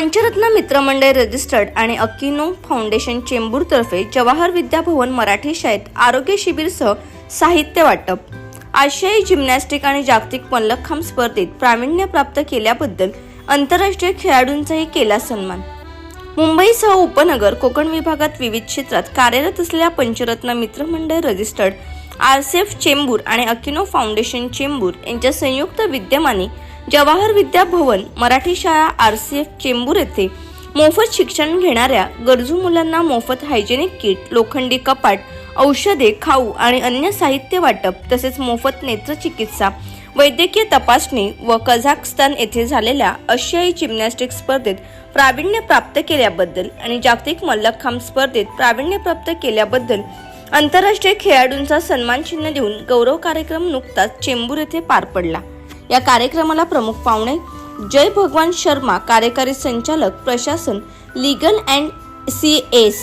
पंचरत्न मित्रमंडळ रजिस्टर्ड आणि अकिनो फाउंडेशन चेंबूरतर्फे जवाहर विद्याभवन मराठी शाळेत आरोग्य शिबिरसह साहित्य वाटप. आशियाई जिम्नॅस्टिक आणि जागतिक मल्लखांब स्पर्धेत प्रावीण्य प्राप्त केल्याबद्दल आंतरराष्ट्रीय खेळाडूंचाही केला सन्मान. मुंबईसह उपनगर कोकण विभागात विविध क्षेत्रात कार्यरत असलेल्या पंचरत्न मित्रमंडळ रजिस्टर्ड आरसीएफ चेंबूर आणि अकिनो फाउंडेशन चेंबूर यांच्या संयुक्त विद्यमाने जवाहर विद्या भवन मराठी शाळा आर सी एफ चेंबूर येथे. मोफत शिक्षण घेणाऱ्या गरजू मुलांना मोफत हायजेनिक किट लोखंडी कपाट औषधे खाऊ आणि अन्य साहित्य वाटप तसेच मोफत नेत्रचिकित्सा वैद्यकीय तपासणी व कझाकस्तान येथे झालेल्या आशियाई जिम्नॅस्टिक स्पर्धेत प्रावीण्य प्राप्त केल्याबद्दल आणि जागतिक मल्लखांब स्पर्धेत प्रावीण्य प्राप्त केल्याबद्दल आंतरराष्ट्रीय खेळाडूंचा सन्मान चिन्ह देऊन गौरव कार्यक्रम नुकताच चेंबूर येथे पार पडला. या कार्यक्रमाला प्रमुख पाहुणे जय भगवान शर्मा कार्यकारी संचालक प्रशासन legal and C S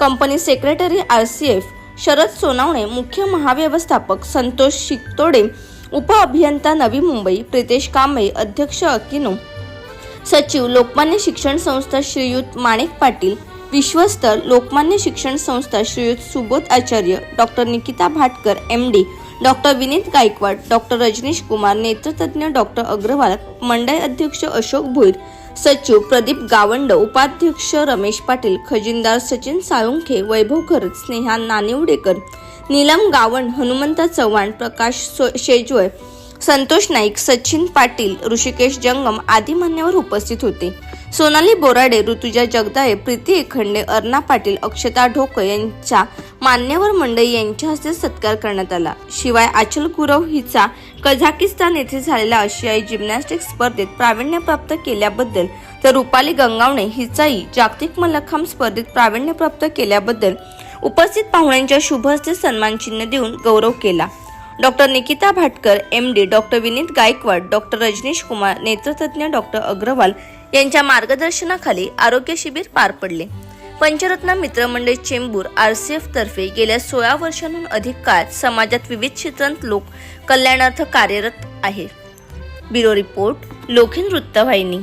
company secretary R C F Sharad Sonawane मुख्य महाव्यवस्थापक संतोष शिकतोडे उपअभियंता नवी मुंबई प्रितेश कांबळे अध्यक्ष अकिनो सचिव लोकमान्य शिक्षण संस्था श्रीयुत माणिक पाटील विश्वस्त Lokmanya Shikshan Sanstha Shriyut Subodh Acharya doctor Nikita Bhatkar M D doctor Vineet Gaikwad doctor Rajneesh Kumar नेत्रतज्ञ doctor Agarwal मंडळ अध्यक्ष अशोक भोईर सचिव प्रदीप गावंड उपाध्यक्ष रमेश पाटील खजिनदार सचिन साळुंखे वैभव खरत स्नेहा नानिवडेकर नीलम गावंड हनुमंत चव्हाण प्रकाश सो- शेजवळ संतोष नाईक सचिन पाटील ऋषिकेश जंगम आदी मान्यवर उपस्थित होते. सोनाली बोराडे ऋतुजा जगदाळे प्रीती एखंडे अर्णा पाटील अक्षता ढोक यांच्या मान्यवर मंडई यांच्या हस्ते सत्कार करण्यात आला. शिवाय आचल गुरव हिचा कझाकिस्तान येथे झालेल्या आशियाई जिम्नॅस्टिक स्पर्धेत प्रावीण्य प्राप्त केल्याबद्दल तर रुपाली गंगावणे हिचाही जागतिक मल्लखांब स्पर्धेत प्रावीण्य प्राप्त केल्याबद्दल उपस्थित पाहुण्यांच्या शुभ हस्ते सन्मान चिन्ह देऊन गौरव केला. Doctor Nikita Bhatkar M D. Doctor Vineet Gaikwad doctor Rajneesh Kumar नेत्रतज्ञ doctor Agarwal यांच्या मार्गदर्शनाखाली आरोग्य शिबिर पार पडले. पंचरत्न मित्रमंडळ चेंबूर आर सी एफ तर्फे गेल्या सोळा वर्षांहून अधिक काळात समाजात विविध क्षेत्रात लोक कल्याणार्थ कार्यरत आहे ब्युरो रिपोर्ट लोखीन वृत्तवाहिनी.